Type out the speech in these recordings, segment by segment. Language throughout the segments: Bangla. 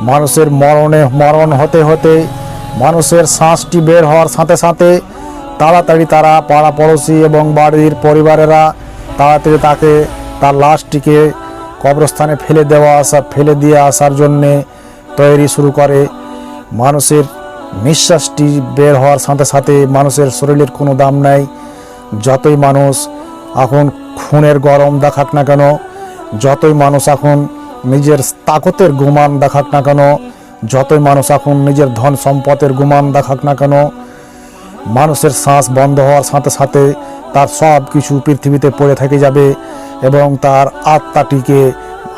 মানুষের মরণে মরণ হতে হতে, মানুষের শ্বাসটি বের হওয়ার সাথে সাথে তাড়াতাড়ি তারা পাড়া পড়োশি এবং বাড়ির পরিবারেরা তাড়াতাড়ি তাকে তার লাশটিকে কবরস্থানে ফেলে দেওয়া আসা, ফেলে দিয়ে আসার জন্যে তৈরি শুরু করে। মানুষের নিঃশ্বাসটি বের হওয়ার সাথে সাথে মানুষের শরীরের কোনো দাম নাই। যতই মানুষ এখন খুনের গরম দেখাক না কেন, যতই মানুষ এখন নিজের তাকতের গুমান দেখাক না কেন, যতই মানুষ এখন নিজের ধন সম্পদের গুমান দেখাক না কেন, মানুষের শ্বাস বন্ধ হওয়ার সাথে সাথে তার সব কিছু পৃথিবীতে পড়ে থেকে যাবে এবং তার আত্মাটিকে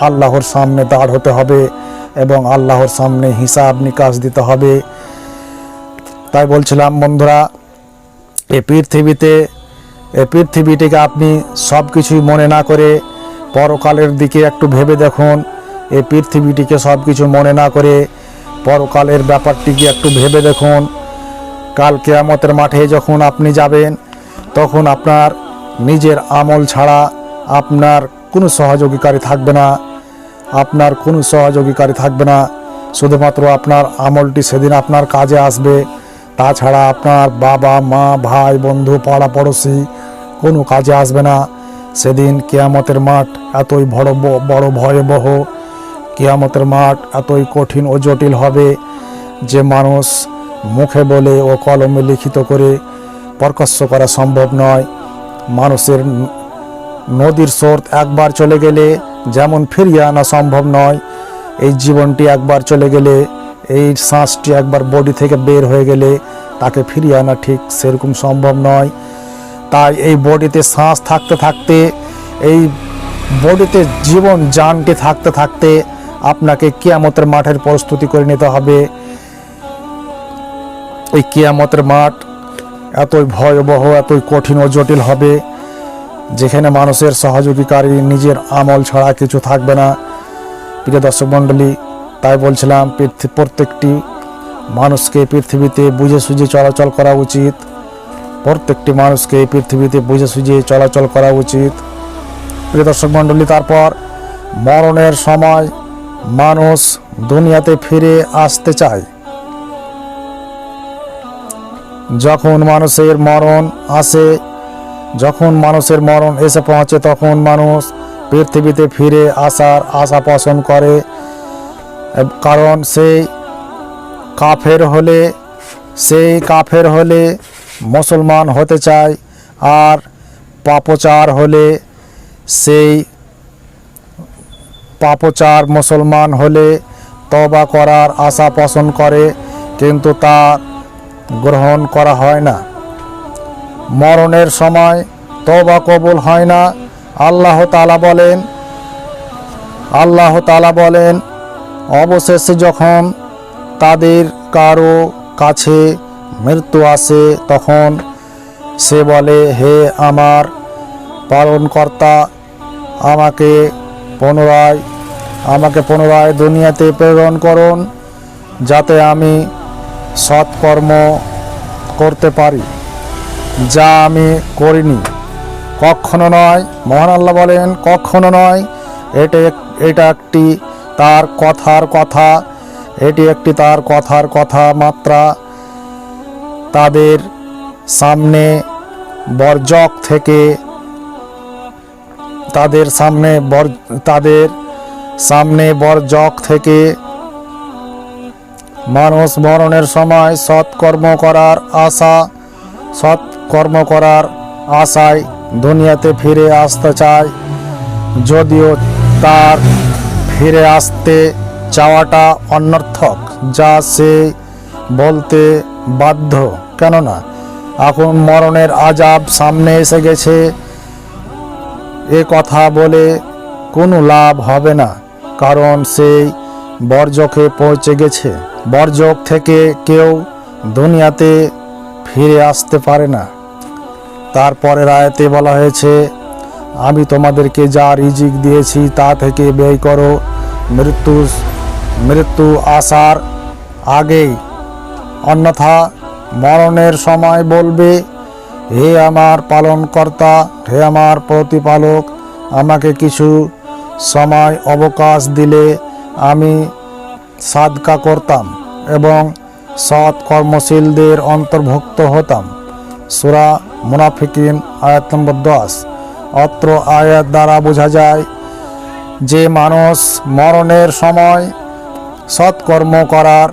আল্লাহর সামনে দাঁড় হতে হবে এবং আল্লাহর সামনে হিসাব নিকাশ দিতে হবে। তাই বলছিলাম, বন্ধুরা, এ পৃথিবীতে, এ পৃথিবীটিকে আপনি সব কিছুই মনে না করে পরকালের দিকে একটু ভেবে দেখুন। এই পৃথিবীটিকে সব কিছু মনে না করে পরকালের ব্যাপারটিকে একটু ভেবে দেখুন। কাল কেয়ামতের মাঠে যখন আপনি যাবেন, তখন আপনার নিজের আমল ছাড়া আপনার কোনো সহযোগীকারী থাকবে না। আপনার কোনো সহযোগীকারী থাকবে না। শুধুমাত্র আপনার আমলটি সেদিন আপনার কাজে আসবে। তাছাড়া আপনার বাবা, মা, ভাই, বন্ধু, পাড়া পড়োশি কোনো কাজে আসবে না। সেদিন কেয়ামতের মাঠ এতই বড় বড় ভয়াবহ কেয়ামতের মাঠ এতই কঠিন ও জটিল হবে যে মানুষ মুখে বলে ও কলমে লিখিত করে প্রকাশ্য করা সম্ভব নয়। মানুষের নদীর স্রোত একবার চলে গেলে যেমন ফিরিয়ে আনা সম্ভব নয়, এই জীবনটি একবার চলে গেলে, এই শ্বাসটি একবার বডি থেকে বের হয়ে গেলে তাকে ফিরিয়ে আনা ঠিক সেরকম সম্ভব নয়। তাই এই বডিতে শ্বাস থাকতে থাকতে, এই বডিতে জীবন যানটি থাকতে থাকতে আপনাকে কিয়ামতের মাঠের প্রস্তুতি করে নিতে হবে। এই কিয়ামতের মাঠ এতই ভয়াবহ, এতই কঠিন ও জটিল হবে, যেখানে মানুষের সহযোগীকারী নিজের আমল ছাড়া কিছু থাকবে না। প্রিয় দর্শক মণ্ডলী, তাই বলছিলাম প্রত্যেকটি মানুষকে পৃথিবীতে বুঝে সুঝে চলাচল করা উচিত। প্রত্যেকটি মানুষকে এই পৃথিবীতে বুঝে সুঝে চলাচল করা উচিত। প্রিয় দর্শক মণ্ডলী, তারপর মরণের সময় মানুষ দুনিয়াতে ফিরে আসতে চায়। যখন মানুষের মরণ আসে, যখন মানুষের মরণ এসে পৌঁছে, তখন মানুষ পৃথিবীতে ফিরে আসার আশা পোষণ করে। কারণ সেই কাফের হলে, সেই কাফের হলে মুসলমান হতে চায়, আর পাপচার হলে সেই পাপচার মুসলমান হলে তবা করার আশা পোষণ করে, কিন্তু তা গ্রহণ করা হয় না। মরণের সময় তবা কবুল হয় না। আল্লাহ তালা বলেন, আল্লাহ তালা বলেন, অবশেষে যখন তাদের কারও কাছে মৃত্যু আসে, তখন সে বলে, হে আমার পালনকর্তা, আমাকে পুনরায় আমাকে পুনরায় দুনিয়াতে প্রেরণ করুন, যাতে আমি সৎকর্ম করতে পারি। যা আমি করিনি, কখনো নয়, মহান আল্লাহ বলেন, কখনো নয়, এটা এটা একটি তার কথার কথা, এটি একটি তার কথার কথা মাত্রা। তাদের সামনে বর্জক থেকে তাদের সামনে বর, তাদের সামনে বর্জক থেকে মানুষ মরণের সময় সৎকর্ম করার আশা, সৎকর্ম করার আশায় দুনিয়াতে ফিরে আসতে চায়। যদিও তার ফিরে আসতে চাওয়াটা অনর্থক, যা সে বলতে বাধ্য। কেননা, এখন মরণের আজাব সামনে এসে গেছে। এ কথা বলে কোনো লাভ হবে না। কারণ সেই বর্জকে পৌঁছে গেছে। বর্জক থেকে কেউ দুনিয়াতে ফিরে আসতে পারে না। তারপরের আয়াতে বলা হয়েছে, আমি তোমাদেরকে যা রিজিক দিয়েছি তা থেকে ব্যয় করো। মৃত্যু মৃত্যু আসার আগেই, অন্যথা মরণের সময় বলবে, হে আমার পালনকর্তা, হে আমার প্রতিপালক, আমাকে কিছু সময় অবকাশ দিলে আমি সাদকা করতাম এবং সৎ কর্মশীলদের অন্তর্ভুক্ত হতাম। সুরা মুনাফিকিন, আয়াত নম্বর দশ। অত্র আয়াত দ্বারা বোঝা যায়, যে মানুষ মরণের সময় সৎকর্ম করার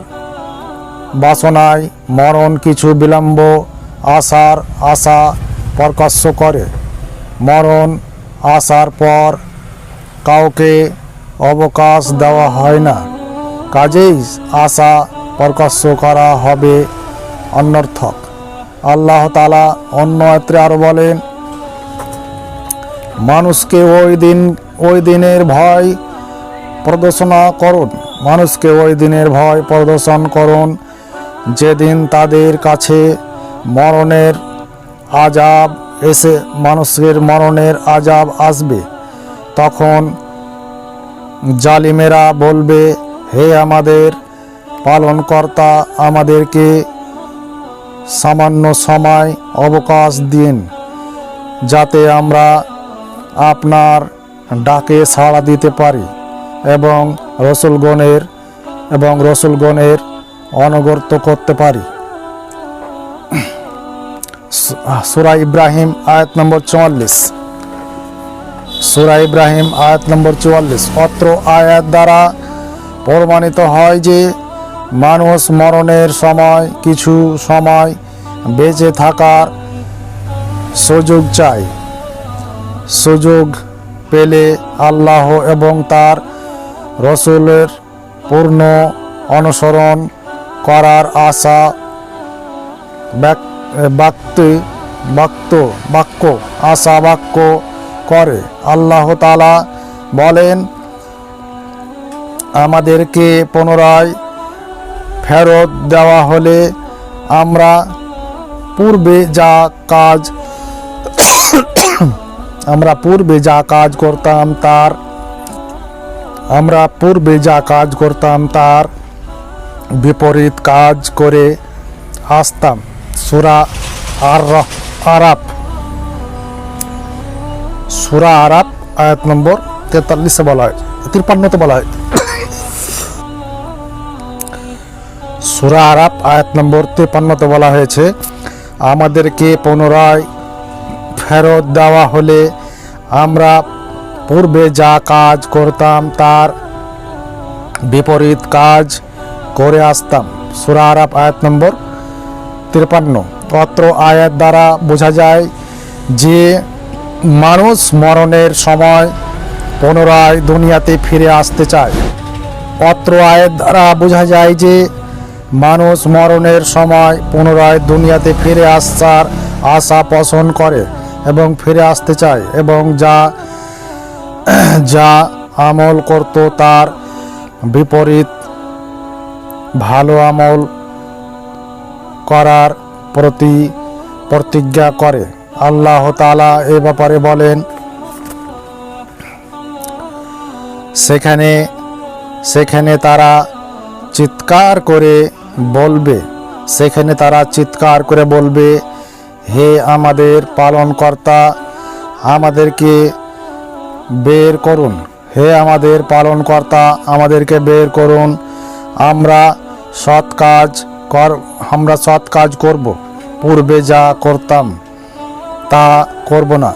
বাসনায় মরণ কিছু বিলম্ব আসার আশা প্রকাশ্য করে। মরণ আসার পর কাউকে অবকাশ দেওয়া হয় না। কাজেই আশা প্রকাশ্য করা হবে অন্যর্থক আল্লাহ তালা অন্য এত্রে আরও বলেন, মানুষকে ওই দিন, ওই দিনের ভয় প্রদর্শনা করুন। মানুষকে ওই দিনের ভয় প্রদর্শন করুন যেদিন তাদের কাছে মরণের আজাব এসে, মানুষের মরণের আজাব আসবে। তখন জালিমেরা বলবে, হে আমাদের পালনকর্তা, আমাদেরকে সামান্য সময় অবকাশ দিন, যাতে আমরা আপনার ডাকে সাড়া দিতে পারি এবং রসুলগণের এবং রসুলগণের অনগর্ত করতে পারি। সুরা ইব্রাহিম আয়াত নম্বর চুয়াল্লিশ। সুরা ইব্রাহিম, আয়াত নম্বর চুয়াল্লিশ। অত্র আয়াত দ্বারা প্রমাণিত হয় যে মানুষ মরণের সময়, কিছু সময় বেঁচে থাকার সুযোগ চায়। সুযোগ পেলে আল্লাহ এবং তার রসুলের পূর্ণ অনুসরণ করার আশা বাক্য বাক্য বাক্য আশা, বাক্য করে। আল্লাহ তালা বলেন, আমাদেরকে পুনরায় ফেরত দেওয়া হলে আমরা পূর্বে যা কাজ আমরা পূর্বে যা কাজ করতাম তার, আমরা পূর্বে যা কাজ করতাম তার বিপরীত কাজ করে আসতাম। সুরা আর আরাপ সুরা আরাপ আয়াত নম্বর তেতাল্লিশে বলা হয় তিপ্পান্নতে বলা হয়। সুরা আরাপ আয়াত নম্বর তিপ্পান্নতে বলা হয়েছে, আমাদেরকে পুনরায় ফেরত দেওয়া হলে আমরা পূর্বে যা কাজ করতাম তার বিপরীত কাজ করে আসতাম। সুরা আরাপ আয়াত নম্বর তিপ্পান্ন। অত্র আয়াত দ্বারা বোঝা যায় যে মানুষ মরণের সময় পুনরায় দুনিয়াতে ফিরে আসতে চায়। অত্র আয়ের দ্বারা বোঝা যায় যে মানুষ মরণের সময় পুনরায় দুনিয়াতে ফিরে আসার আশা পোষণ করে এবং ফিরে আসতে চায় এবং যা যা আমল করত তার বিপরীত ভালো আমল করার প্রতি প্রতিজ্ঞা করে। আল্লাহ তালা এ ব্যাপারে বলেন, সেখানে সেখানে তারা চিৎকার করে বলবে, সেখানে তারা চিৎকার করে বলবে, হে আমাদের পালনকর্তা, আমাদেরকে বের করুন। হে আমাদের পালনকর্তা, আমাদেরকে বের করুন। আমরা সৎ কাজ কর, আমরা সৎ কাজ করব। পূর্বে যা করতাম। তা করব না।